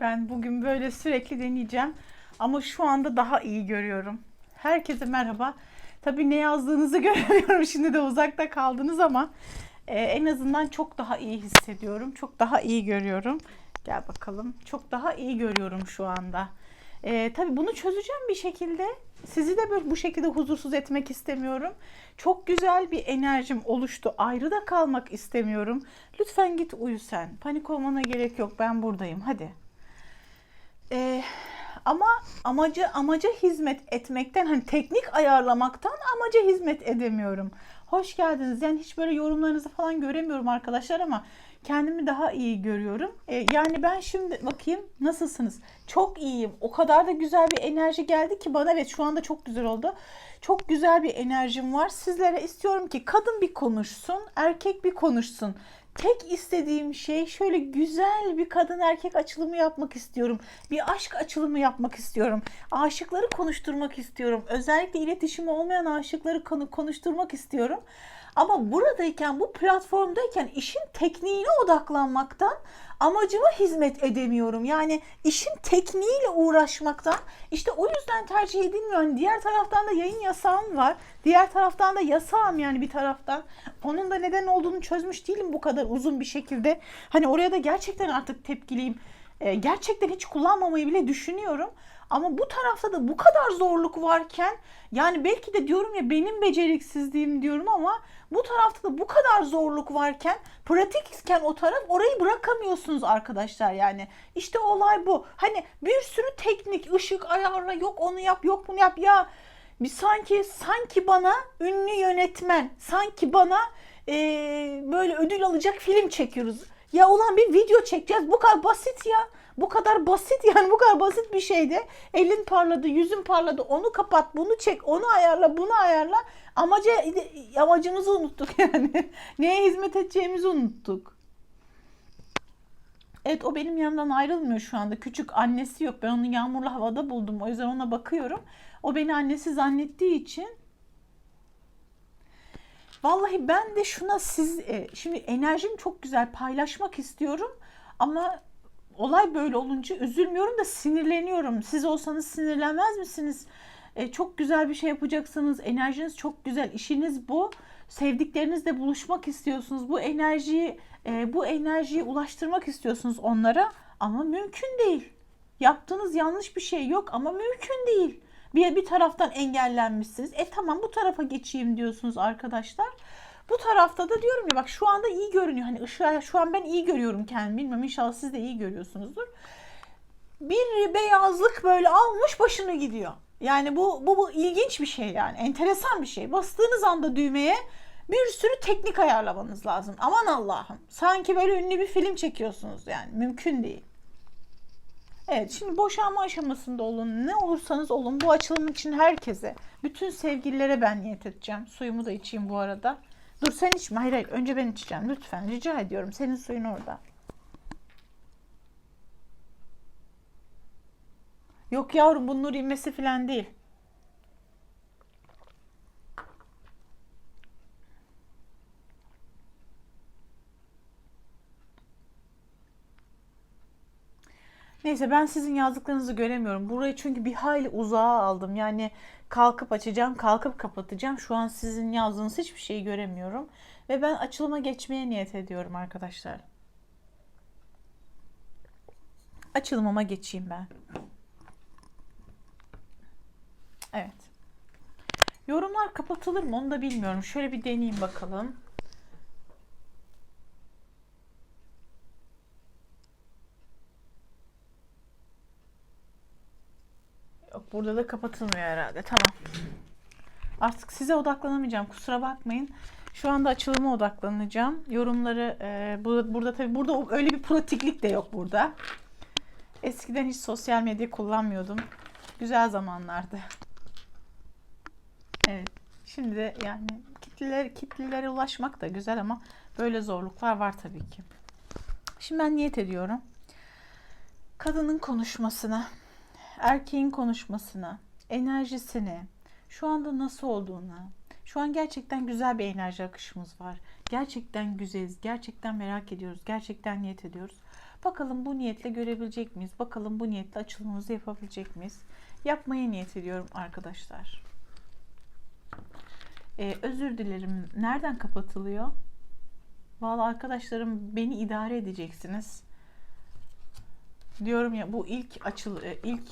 Ben bugün böyle sürekli deneyeceğim. Ama şu anda daha iyi görüyorum. Herkese merhaba. Tabii ne yazdığınızı göremiyorum. Şimdi de uzakta kaldınız ama e, en azından çok daha iyi hissediyorum. Çok daha iyi görüyorum. Gel bakalım. Çok daha iyi görüyorum şu anda. E, tabii bunu çözeceğim bir şekilde. Sizi de böyle bu şekilde huzursuz etmek istemiyorum. Çok güzel bir enerjim oluştu. Ayrı da kalmak istemiyorum. Lütfen git uyu sen. Panik olmana gerek yok. Ben buradayım. Hadi. Ee, ama amacı amaca hizmet etmekten hani teknik ayarlamaktan amaca hizmet edemiyorum. Hoş geldiniz. Yani hiç böyle yorumlarınızı falan göremiyorum arkadaşlar ama kendimi daha iyi görüyorum. Ee, yani ben şimdi bakayım nasılsınız? Çok iyiyim. O kadar da güzel bir enerji geldi ki bana. Evet şu anda çok güzel oldu. Çok güzel bir enerjim var. Sizlere istiyorum ki kadın bir konuşsun, erkek bir konuşsun. Tek istediğim şey şöyle güzel bir kadın erkek açılımı yapmak istiyorum. Bir aşk açılımı yapmak istiyorum. Aşıkları konuşturmak istiyorum. Özellikle iletişimi olmayan aşıkları konu konuşturmak istiyorum. Ama buradayken, bu platformdayken işin tekniğine odaklanmaktan amacıma hizmet edemiyorum. Yani işin tekniğiyle uğraşmaktan işte o yüzden tercih edilmiyor. Yani diğer taraftan da yayın yasağım var. Diğer taraftan da yasağım yani bir taraftan. Onun da neden olduğunu çözmüş değilim bu kadar uzun bir şekilde. Hani oraya da gerçekten artık tepkiliyim. Ee, gerçekten hiç kullanmamayı bile düşünüyorum. Ama bu tarafta da bu kadar zorluk varken yani belki de diyorum ya benim beceriksizliğim diyorum ama bu tarafta da bu kadar zorluk varken pratikken o taraf orayı bırakamıyorsunuz arkadaşlar yani. İşte olay bu. Hani bir sürü teknik ışık ayarla yok onu yap yok bunu yap ya bir sanki sanki bana ünlü yönetmen sanki bana eee, böyle ödül alacak film çekiyoruz. Ya ulan bir video çekeceğiz bu kadar basit ya. Bu kadar basit yani bu kadar basit bir şeydi. Elin parladı, yüzün parladı. Onu kapat, bunu çek, onu ayarla, bunu ayarla. Amaca, amacımızı unuttuk yani. Neye hizmet edeceğimizi unuttuk. Evet o benim yanımdan ayrılmıyor şu anda. Küçük annesi yok. Ben onu yağmurlu havada buldum. O yüzden ona bakıyorum. O beni annesi zannettiği için Vallahi ben de şuna siz e, şimdi enerjim çok güzel paylaşmak istiyorum ama olay böyle olunca üzülmüyorum da sinirleniyorum. Siz olsanız sinirlenmez misiniz? E, çok güzel bir şey yapacaksınız. Enerjiniz çok güzel. işiniz bu. Sevdiklerinizle buluşmak istiyorsunuz. Bu enerjiyi e, bu enerjiyi ulaştırmak istiyorsunuz onlara ama mümkün değil. Yaptığınız yanlış bir şey yok ama mümkün değil. Bir, bir taraftan engellenmişsiniz. E tamam bu tarafa geçeyim diyorsunuz arkadaşlar. Bu tarafta da diyorum ya bak şu anda iyi görünüyor. Hani ışığa şu an ben iyi görüyorum kendimi. Bilmem inşallah siz de iyi görüyorsunuzdur. Bir beyazlık böyle almış başını gidiyor. Yani bu, bu, bu ilginç bir şey yani. Enteresan bir şey. Bastığınız anda düğmeye bir sürü teknik ayarlamanız lazım. Aman Allah'ım. Sanki böyle ünlü bir film çekiyorsunuz yani. Mümkün değil. Evet şimdi boşanma aşamasında olun. Ne olursanız olun bu açılım için herkese. Bütün sevgililere ben niyet edeceğim. Suyumu da içeyim bu arada. Dur sen içme. Hayır hayır. Önce ben içeceğim. Lütfen. Rica ediyorum. Senin suyun orada. Yok yavrum bunun nur inmesi falan değil. Neyse ben sizin yazdıklarınızı göremiyorum. Burayı çünkü bir hayli uzağa aldım. Yani kalkıp açacağım, kalkıp kapatacağım. Şu an sizin yazdığınız hiçbir şeyi göremiyorum. Ve ben açılıma geçmeye niyet ediyorum arkadaşlar. Açılımıma geçeyim ben. Evet. Yorumlar kapatılır mı onu da bilmiyorum. Şöyle bir deneyeyim bakalım. Yok burada da kapatılmıyor herhalde. Tamam. Artık size odaklanamayacağım. Kusura bakmayın. Şu anda açılıma odaklanacağım. Yorumları e, burada, burada tabii burada öyle bir pratiklik de yok burada. Eskiden hiç sosyal medya kullanmıyordum. Güzel zamanlardı. Evet. Şimdi de yani kitleler kitlelere ulaşmak da güzel ama böyle zorluklar var tabii ki. Şimdi ben niyet ediyorum. Kadının konuşmasına, erkeğin konuşmasına, enerjisine, şu anda nasıl olduğuna, şu an gerçekten güzel bir enerji akışımız var. Gerçekten güzeliz, gerçekten merak ediyoruz, gerçekten niyet ediyoruz. Bakalım bu niyetle görebilecek miyiz? Bakalım bu niyetle açılımımızı yapabilecek miyiz? Yapmaya niyet ediyorum arkadaşlar. Ee, özür dilerim. Nereden kapatılıyor? Vallahi arkadaşlarım beni idare edeceksiniz. Diyorum ya bu ilk açıl e, ilk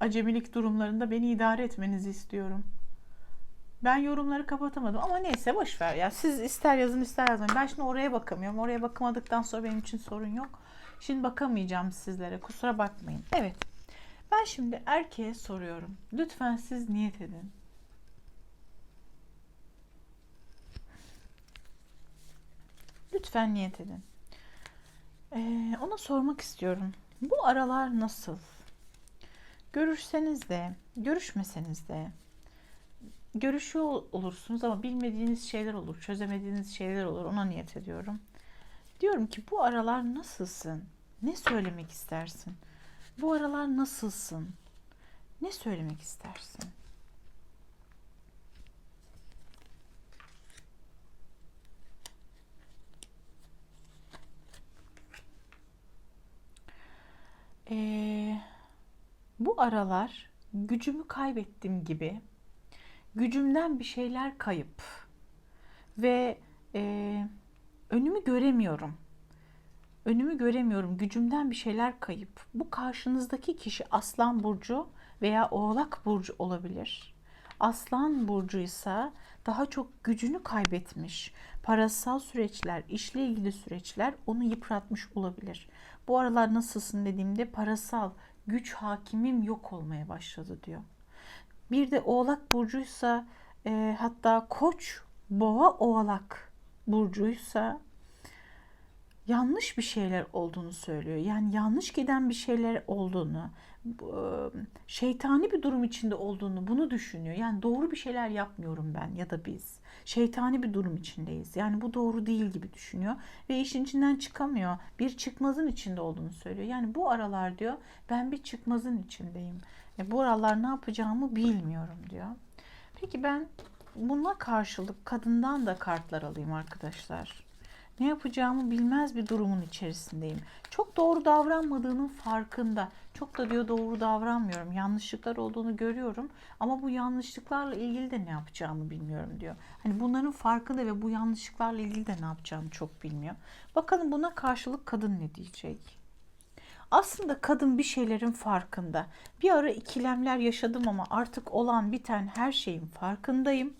acemilik durumlarında beni idare etmenizi istiyorum. Ben yorumları kapatamadım ama neyse boş ver ya. Siz ister yazın ister yazmayın. Ben şimdi oraya bakamıyorum. Oraya bakamadıktan sonra benim için sorun yok. Şimdi bakamayacağım sizlere. Kusura bakmayın. Evet. Ben şimdi erkeğe soruyorum. Lütfen siz niyet edin. Lütfen niyet edin. Ee, ona sormak istiyorum. Bu aralar nasıl? Görüşseniz de, görüşmeseniz de, görüşüyor olursunuz ama bilmediğiniz şeyler olur, çözemediğiniz şeyler olur. Ona niyet ediyorum. Diyorum ki bu aralar nasılsın? Ne söylemek istersin? Bu aralar nasılsın? Ne söylemek istersin? Ee, bu aralar gücümü kaybettim gibi gücümden bir şeyler kayıp ve e, önümü göremiyorum. Önümü göremiyorum. Gücümden bir şeyler kayıp. Bu karşınızdaki kişi Aslan burcu veya Oğlak burcu olabilir. Aslan burcuysa daha çok gücünü kaybetmiş. Parasal süreçler, işle ilgili süreçler onu yıpratmış olabilir. Bu aralar nasılsın dediğimde parasal güç hakimim yok olmaya başladı diyor. Bir de Oğlak burcuysa e, hatta Koç, Boğa, Oğlak burcuysa yanlış bir şeyler olduğunu söylüyor. Yani yanlış giden bir şeyler olduğunu, şeytani bir durum içinde olduğunu bunu düşünüyor. Yani doğru bir şeyler yapmıyorum ben ya da biz. Şeytani bir durum içindeyiz. Yani bu doğru değil gibi düşünüyor ve işin içinden çıkamıyor. Bir çıkmazın içinde olduğunu söylüyor. Yani bu aralar diyor ben bir çıkmazın içindeyim. E, bu aralar ne yapacağımı bilmiyorum diyor. Peki ben buna karşılık kadından da kartlar alayım arkadaşlar ne yapacağımı bilmez bir durumun içerisindeyim. Çok doğru davranmadığının farkında. Çok da diyor doğru davranmıyorum. Yanlışlıklar olduğunu görüyorum ama bu yanlışlıklarla ilgili de ne yapacağımı bilmiyorum diyor. Hani bunların farkında ve bu yanlışlıklarla ilgili de ne yapacağımı çok bilmiyor. Bakalım buna karşılık kadın ne diyecek? Aslında kadın bir şeylerin farkında. Bir ara ikilemler yaşadım ama artık olan biten her şeyin farkındayım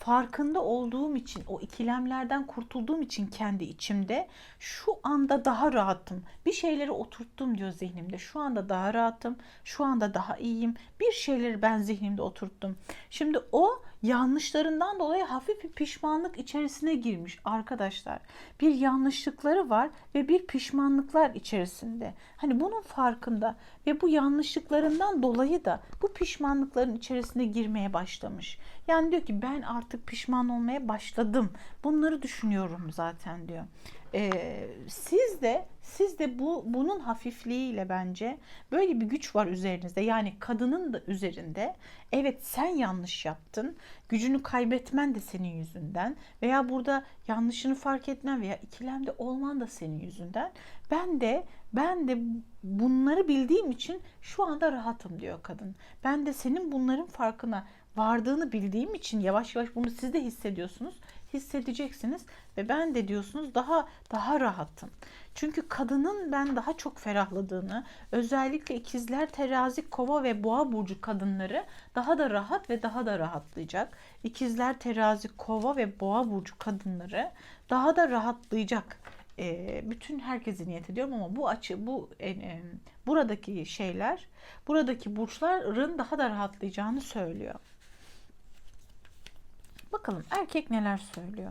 farkında olduğum için, o ikilemlerden kurtulduğum için kendi içimde şu anda daha rahatım. Bir şeyleri oturttum diyor zihnimde. Şu anda daha rahatım. Şu anda daha iyiyim. Bir şeyleri ben zihnimde oturttum. Şimdi o yanlışlarından dolayı hafif bir pişmanlık içerisine girmiş arkadaşlar. Bir yanlışlıkları var ve bir pişmanlıklar içerisinde. Hani bunun farkında ve bu yanlışlıklarından dolayı da bu pişmanlıkların içerisine girmeye başlamış. Yani diyor ki ben artık pişman olmaya başladım. Bunları düşünüyorum zaten diyor. Ee, siz de siz de bu bunun hafifliğiyle bence böyle bir güç var üzerinizde. Yani kadının da üzerinde. Evet sen yanlış yaptın. Gücünü kaybetmen de senin yüzünden veya burada yanlışını fark etmen veya ikilemde olman da senin yüzünden. Ben de ben de bunları bildiğim için şu anda rahatım diyor kadın. Ben de senin bunların farkına vardığını bildiğim için yavaş yavaş bunu siz de hissediyorsunuz hissedeceksiniz ve ben de diyorsunuz daha daha rahatım. Çünkü kadının ben daha çok ferahladığını, özellikle ikizler, terazi, kova ve boğa burcu kadınları daha da rahat ve daha da rahatlayacak. İkizler, terazi, kova ve boğa burcu kadınları daha da rahatlayacak. E, bütün herkesi niyet ediyorum ama bu açı, bu e, e, buradaki şeyler, buradaki burçların daha da rahatlayacağını söylüyor. Bakalım erkek neler söylüyor.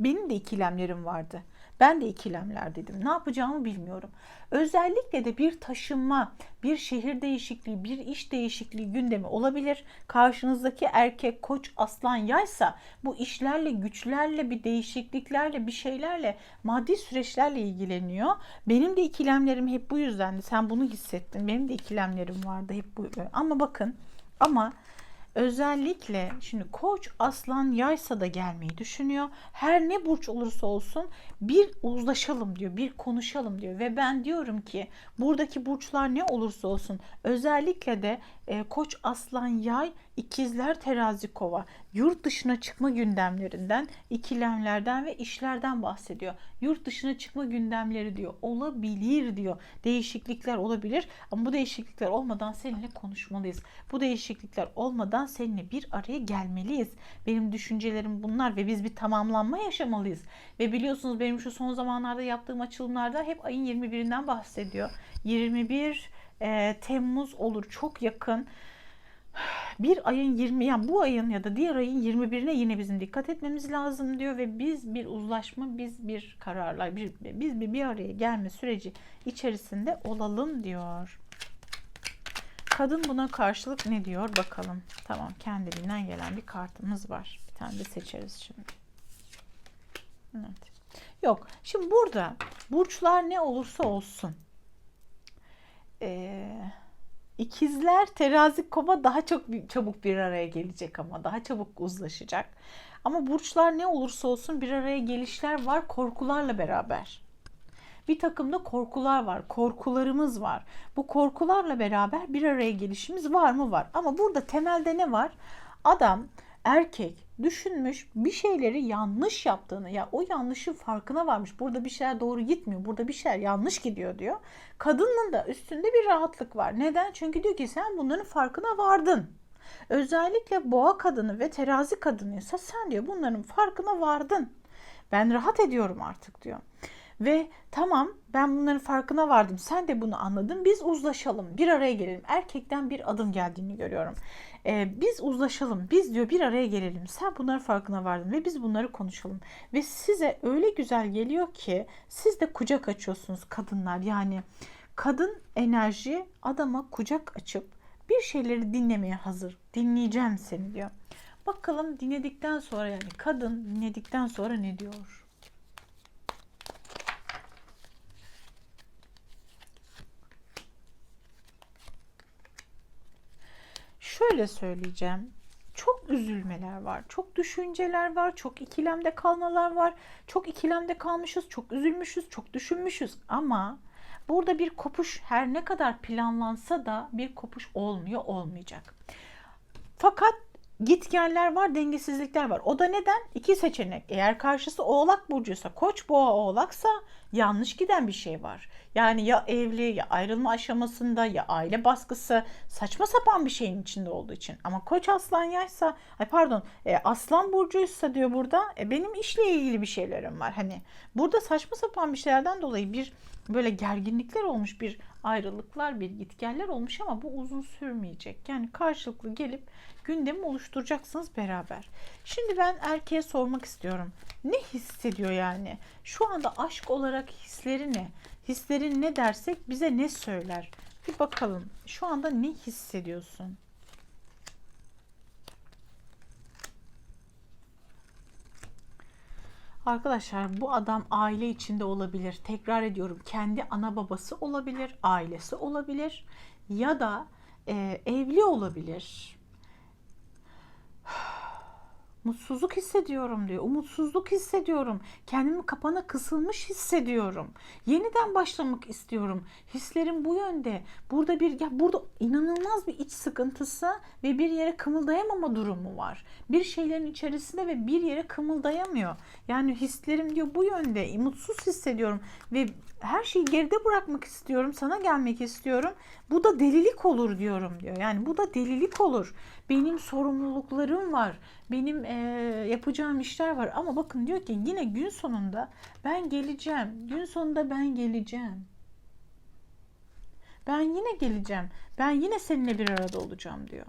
Benim de ikilemlerim vardı. Ben de ikilemlerdeydim. Ne yapacağımı bilmiyorum. Özellikle de bir taşınma, bir şehir değişikliği, bir iş değişikliği gündemi olabilir. Karşınızdaki erkek, koç, aslan, yaysa bu işlerle, güçlerle, bir değişikliklerle, bir şeylerle, maddi süreçlerle ilgileniyor. Benim de ikilemlerim hep bu yüzdendi. Sen bunu hissettin. Benim de ikilemlerim vardı hep bu. Ama bakın ama Özellikle şimdi koç aslan yaysa da gelmeyi düşünüyor. Her ne burç olursa olsun bir uzlaşalım diyor, bir konuşalım diyor. Ve ben diyorum ki buradaki burçlar ne olursa olsun özellikle de e, koç aslan yay ikizler terazi kova yurt dışına çıkma gündemlerinden, ikilemlerden ve işlerden bahsediyor. Yurt dışına çıkma gündemleri diyor. Olabilir diyor. Değişiklikler olabilir ama bu değişiklikler olmadan seninle konuşmalıyız. Bu değişiklikler olmadan seninle bir araya gelmeliyiz. Benim düşüncelerim bunlar ve biz bir tamamlanma yaşamalıyız. Ve biliyorsunuz benim şu son zamanlarda yaptığım açılımlarda hep ayın 21'inden bahsediyor. 21 e, Temmuz olur çok yakın bir ayın 20 yani bu ayın ya da diğer ayın 21'ine yine bizim dikkat etmemiz lazım diyor ve biz bir uzlaşma, biz bir kararlar, bir, biz bir bir araya gelme süreci içerisinde olalım diyor. Kadın buna karşılık ne diyor bakalım. Tamam kendiliğinden gelen bir kartımız var. Bir tane de seçeriz şimdi. Evet. Yok. Şimdi burada burçlar ne olursa olsun. Eee İkizler terazi kova daha çok çabuk bir araya gelecek ama daha çabuk uzlaşacak. Ama burçlar ne olursa olsun bir araya gelişler var korkularla beraber. Bir takımda korkular var, korkularımız var. Bu korkularla beraber bir araya gelişimiz var mı? Var. Ama burada temelde ne var? Adam erkek düşünmüş bir şeyleri yanlış yaptığını ya o yanlışın farkına varmış. Burada bir şeyler doğru gitmiyor. Burada bir şeyler yanlış gidiyor diyor. Kadının da üstünde bir rahatlık var. Neden? Çünkü diyor ki sen bunların farkına vardın. Özellikle boğa kadını ve terazi kadınıysa sen diyor bunların farkına vardın. Ben rahat ediyorum artık diyor. Ve tamam ben bunların farkına vardım. Sen de bunu anladın. Biz uzlaşalım. Bir araya gelelim. Erkekten bir adım geldiğini görüyorum. Ee, biz uzlaşalım. Biz diyor bir araya gelelim. Sen bunların farkına vardın ve biz bunları konuşalım. Ve size öyle güzel geliyor ki siz de kucak açıyorsunuz kadınlar. Yani kadın enerji adama kucak açıp bir şeyleri dinlemeye hazır. Dinleyeceğim seni diyor. Bakalım dinledikten sonra yani kadın dinledikten sonra ne diyor? Şöyle söyleyeceğim. Çok üzülmeler var, çok düşünceler var, çok ikilemde kalmalar var. Çok ikilemde kalmışız, çok üzülmüşüz, çok düşünmüşüz ama burada bir kopuş her ne kadar planlansa da bir kopuş olmuyor, olmayacak. Fakat gitgeller var, dengesizlikler var. O da neden? İki seçenek. Eğer karşısı oğlak burcuysa, koç boğa oğlaksa yanlış giden bir şey var. Yani ya evli ya ayrılma aşamasında ya aile baskısı saçma sapan bir şeyin içinde olduğu için. Ama koç aslan yaysa ay pardon e, aslan burcuysa diyor burada e, benim işle ilgili bir şeylerim var. Hani burada saçma sapan bir şeylerden dolayı bir böyle gerginlikler olmuş bir ayrılıklar bir gitgeller olmuş ama bu uzun sürmeyecek. Yani karşılıklı gelip gündemi oluşturacaksınız beraber. Şimdi ben erkeğe sormak istiyorum. Ne hissediyor yani? Şu anda aşk olarak hisleri ne? Hislerin ne dersek bize ne söyler? Bir bakalım. Şu anda ne hissediyorsun? Arkadaşlar bu adam aile içinde olabilir. Tekrar ediyorum kendi ana babası olabilir, ailesi olabilir ya da e, evli olabilir. Mutsuzluk hissediyorum diyor. Umutsuzluk hissediyorum. Kendimi kapana kısılmış hissediyorum. Yeniden başlamak istiyorum. Hislerim bu yönde. Burada bir ya burada inanılmaz bir iç sıkıntısı ve bir yere kımıldayamama durumu var. Bir şeylerin içerisinde ve bir yere kımıldayamıyor. Yani hislerim diyor bu yönde. Mutsuz hissediyorum ve her şeyi geride bırakmak istiyorum. Sana gelmek istiyorum. Bu da delilik olur diyorum diyor. Yani bu da delilik olur. Benim sorumluluklarım var. Benim e, yapacağım işler var. Ama bakın diyor ki yine gün sonunda ben geleceğim. Gün sonunda ben geleceğim. Ben yine geleceğim. Ben yine seninle bir arada olacağım diyor.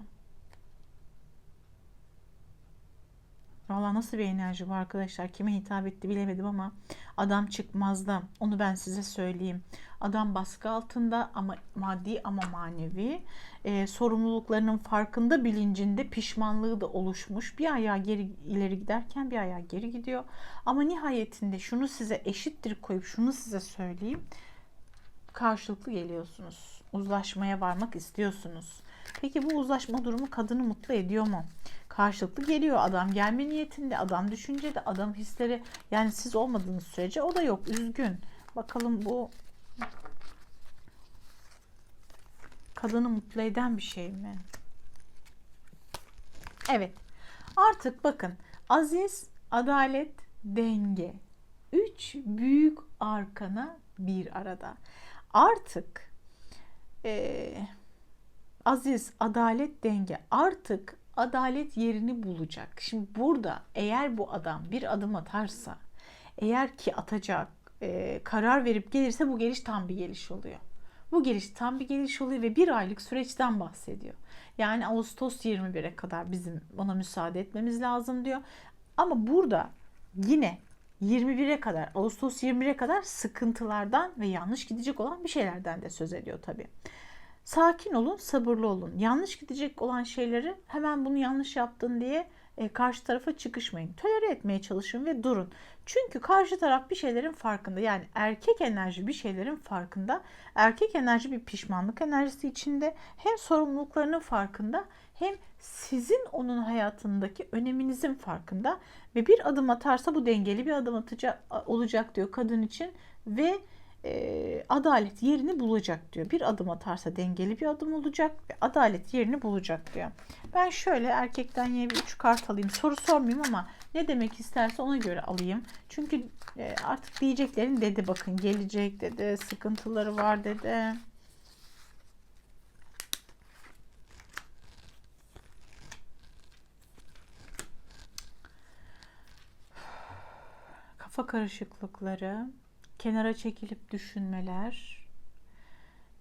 Valla nasıl bir enerji var arkadaşlar. Kime hitap etti bilemedim ama adam çıkmazda. Onu ben size söyleyeyim. Adam baskı altında ama maddi ama manevi. E, sorumluluklarının farkında bilincinde pişmanlığı da oluşmuş. Bir ayağı geri ileri giderken bir ayağı geri gidiyor. Ama nihayetinde şunu size eşittir koyup şunu size söyleyeyim. Karşılıklı geliyorsunuz. Uzlaşmaya varmak istiyorsunuz Peki bu uzlaşma durumu kadını mutlu ediyor mu? Karşılıklı geliyor adam gelme niyetinde, adam düşüncede, adam hisleri yani siz olmadığınız sürece o da yok üzgün. Bakalım bu kadını mutlu eden bir şey mi? Evet. Artık bakın aziz, adalet, denge. Üç büyük arkana bir arada. Artık eee aziz, adalet, denge artık adalet yerini bulacak. Şimdi burada eğer bu adam bir adım atarsa, eğer ki atacak, e, karar verip gelirse bu geliş tam bir geliş oluyor. Bu geliş tam bir geliş oluyor ve bir aylık süreçten bahsediyor. Yani Ağustos 21'e kadar bizim ona müsaade etmemiz lazım diyor. Ama burada yine 21'e kadar, Ağustos 21'e kadar sıkıntılardan ve yanlış gidecek olan bir şeylerden de söz ediyor tabii. Sakin olun, sabırlı olun. Yanlış gidecek olan şeyleri hemen bunu yanlış yaptın diye e, karşı tarafa çıkışmayın. Tolere etmeye çalışın ve durun. Çünkü karşı taraf bir şeylerin farkında. Yani erkek enerji bir şeylerin farkında. Erkek enerji bir pişmanlık enerjisi içinde. Hem sorumluluklarının farkında hem sizin onun hayatındaki öneminizin farkında ve bir adım atarsa bu dengeli bir adım atacak olacak diyor kadın için ve e, adalet yerini bulacak diyor. Bir adım atarsa dengeli bir adım olacak ve adalet yerini bulacak diyor. Ben şöyle erkekten yine bir üç kart alayım. Soru sormayayım ama ne demek isterse ona göre alayım. Çünkü e, artık diyeceklerin dedi bakın gelecek dedi, sıkıntıları var dedi. Kafa karışıklıkları, kenara çekilip düşünmeler,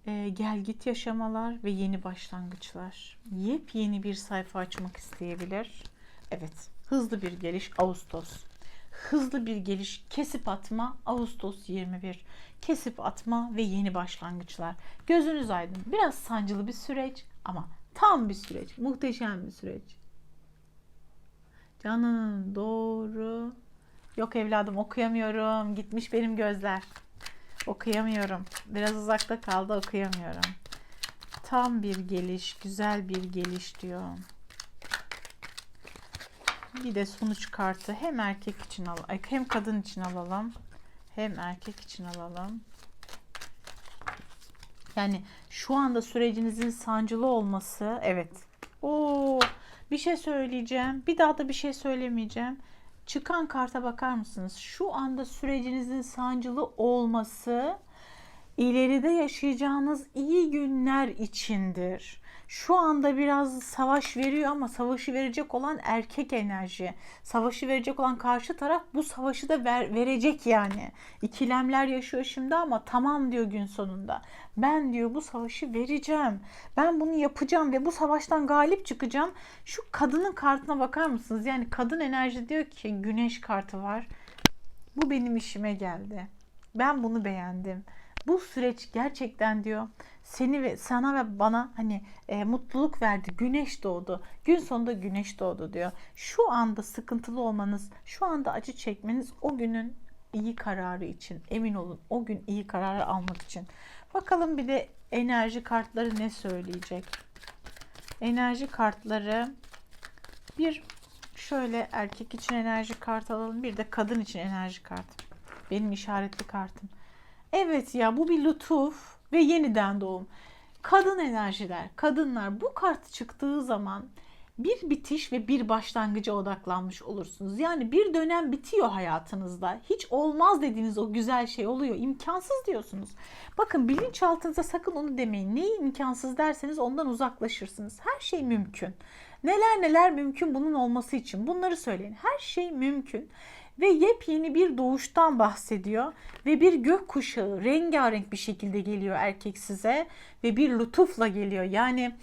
e, gel git yaşamalar ve yeni başlangıçlar. Yepyeni bir sayfa açmak isteyebilir. Evet, hızlı bir geliş Ağustos. Hızlı bir geliş kesip atma Ağustos 21. Kesip atma ve yeni başlangıçlar. Gözünüz aydın. Biraz sancılı bir süreç ama tam bir süreç. Muhteşem bir süreç. Canım doğru. Yok evladım okuyamıyorum. Gitmiş benim gözler. Okuyamıyorum. Biraz uzakta kaldı okuyamıyorum. Tam bir geliş, güzel bir geliş diyor. Bir de sonuç kartı hem erkek için al, hem kadın için alalım. Hem erkek için alalım. Yani şu anda sürecinizin sancılı olması evet. Oo, bir şey söyleyeceğim. Bir daha da bir şey söylemeyeceğim. Çıkan karta bakar mısınız? Şu anda sürecinizin sancılı olması ileride yaşayacağınız iyi günler içindir. Şu anda biraz savaş veriyor ama savaşı verecek olan erkek enerji. Savaşı verecek olan karşı taraf bu savaşı da ver, verecek yani. İkilemler yaşıyor şimdi ama tamam diyor gün sonunda. Ben diyor bu savaşı vereceğim. Ben bunu yapacağım ve bu savaştan galip çıkacağım. Şu kadının kartına bakar mısınız? Yani kadın enerji diyor ki güneş kartı var. Bu benim işime geldi. Ben bunu beğendim. Bu süreç gerçekten diyor seni ve sana ve bana hani e, mutluluk verdi. Güneş doğdu. Gün sonunda güneş doğdu diyor. Şu anda sıkıntılı olmanız, şu anda acı çekmeniz o günün iyi kararı için. Emin olun o gün iyi kararı almak için. Bakalım bir de enerji kartları ne söyleyecek? Enerji kartları bir şöyle erkek için enerji kart alalım. Bir de kadın için enerji kart. Benim işaretli kartım. Evet ya bu bir lütuf ve yeniden doğum. Kadın enerjiler, kadınlar bu kart çıktığı zaman bir bitiş ve bir başlangıca odaklanmış olursunuz. Yani bir dönem bitiyor hayatınızda. Hiç olmaz dediğiniz o güzel şey oluyor. İmkansız diyorsunuz. Bakın bilinçaltınıza sakın onu demeyin. Neyi imkansız derseniz ondan uzaklaşırsınız. Her şey mümkün. Neler neler mümkün bunun olması için. Bunları söyleyin. Her şey mümkün ve yepyeni bir doğuştan bahsediyor ve bir gök kuşağı rengarenk bir şekilde geliyor erkek size ve bir lütufla geliyor. Yani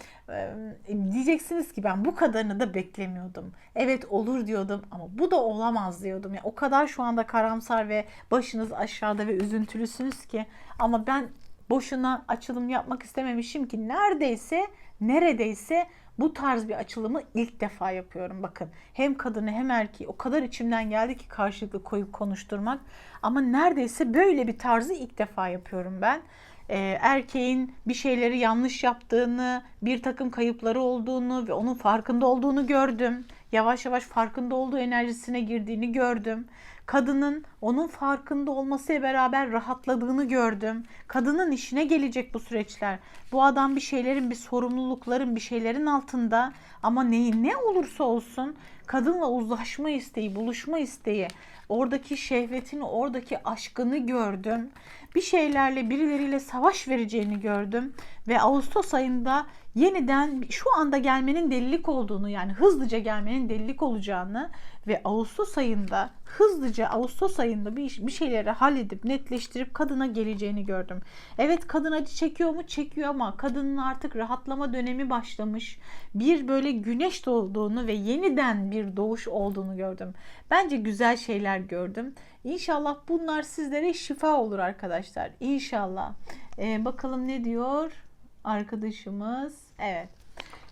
diyeceksiniz ki ben bu kadarını da beklemiyordum. Evet olur diyordum ama bu da olamaz diyordum. Yani o kadar şu anda karamsar ve başınız aşağıda ve üzüntülüsünüz ki ama ben boşuna açılım yapmak istememişim ki neredeyse neredeyse bu tarz bir açılımı ilk defa yapıyorum. Bakın hem kadını hem erkeği o kadar içimden geldi ki karşılıklı koyup konuşturmak. Ama neredeyse böyle bir tarzı ilk defa yapıyorum ben. e, erkeğin bir şeyleri yanlış yaptığını, bir takım kayıpları olduğunu ve onun farkında olduğunu gördüm. Yavaş yavaş farkında olduğu enerjisine girdiğini gördüm. Kadının onun farkında olmasıyla beraber rahatladığını gördüm. Kadının işine gelecek bu süreçler. Bu adam bir şeylerin, bir sorumlulukların, bir şeylerin altında ama neyi ne olursa olsun kadınla uzlaşma isteği, buluşma isteği, oradaki şehvetini, oradaki aşkını gördüm. Bir şeylerle birileriyle savaş vereceğini gördüm ve Ağustos ayında yeniden şu anda gelmenin delilik olduğunu yani hızlıca gelmenin delilik olacağını ve Ağustos ayında hızlıca Ağustos ayında bir, bir şeyleri halledip netleştirip kadına geleceğini gördüm. Evet kadın acı çekiyor mu? Çekiyor ama kadının artık rahatlama dönemi başlamış. Bir böyle güneş doğduğunu ve yeniden bir doğuş olduğunu gördüm. Bence güzel şeyler gördüm. İnşallah bunlar sizlere şifa olur arkadaşlar. İnşallah. Ee, bakalım ne diyor arkadaşımız? Evet.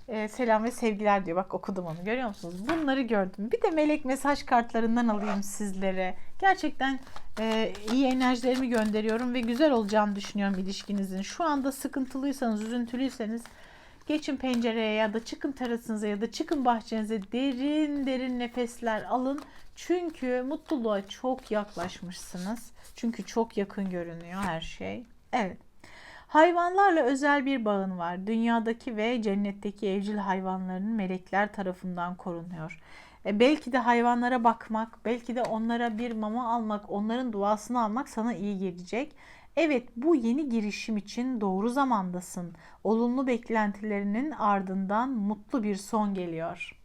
Ee, selam ve sevgiler diyor. Bak okudum onu görüyor musunuz? Bunları gördüm. Bir de melek mesaj kartlarından alayım sizlere. Gerçekten e, iyi enerjilerimi gönderiyorum ve güzel olacağını düşünüyorum ilişkinizin. Şu anda sıkıntılıysanız, üzüntülüyseniz geçin pencereye ya da çıkın terasınıza ya da çıkın bahçenize derin derin nefesler alın. Çünkü mutluluğa çok yaklaşmışsınız. Çünkü çok yakın görünüyor her şey. Evet. Hayvanlarla özel bir bağın var. Dünyadaki ve cennetteki evcil hayvanların melekler tarafından korunuyor. E, belki de hayvanlara bakmak, belki de onlara bir mama almak, onların duasını almak sana iyi gelecek. Evet, bu yeni girişim için doğru zamandasın. Olumlu beklentilerinin ardından mutlu bir son geliyor.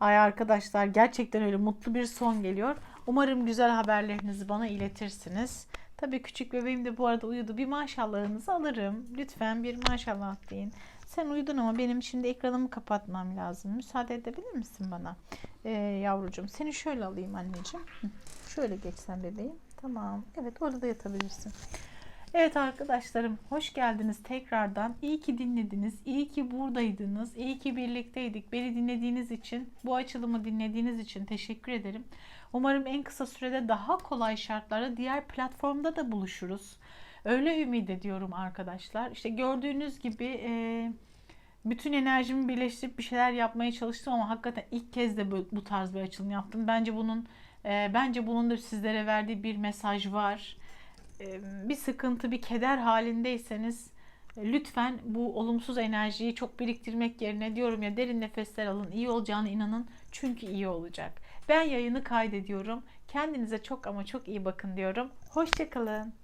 Ay arkadaşlar gerçekten öyle mutlu bir son geliyor. Umarım güzel haberlerinizi bana iletirsiniz. Tabii küçük bebeğim de bu arada uyudu. Bir maşallahınızı alırım. Lütfen bir maşallah deyin. Sen uyudun ama benim şimdi ekranımı kapatmam lazım. Müsaade edebilir misin bana? Ee, yavrucuğum seni şöyle alayım anneciğim. Şöyle geçsen bebeğim. Tamam. Evet orada da yatabilirsin. Evet arkadaşlarım hoş geldiniz tekrardan. İyi ki dinlediniz. İyi ki buradaydınız. İyi ki birlikteydik. Beni dinlediğiniz için, bu açılımı dinlediğiniz için teşekkür ederim. Umarım en kısa sürede daha kolay şartlarda diğer platformda da buluşuruz. Öyle ümit ediyorum arkadaşlar. İşte gördüğünüz gibi e, bütün enerjimi birleştirip bir şeyler yapmaya çalıştım ama hakikaten ilk kez de bu, bu tarz bir açılım yaptım. Bence bunun e, bence bunun da sizlere verdiği bir mesaj var e, bir sıkıntı, bir keder halindeyseniz e, lütfen bu olumsuz enerjiyi çok biriktirmek yerine diyorum ya derin nefesler alın. iyi olacağına inanın. Çünkü iyi olacak. Ben yayını kaydediyorum. Kendinize çok ama çok iyi bakın diyorum. Hoşçakalın.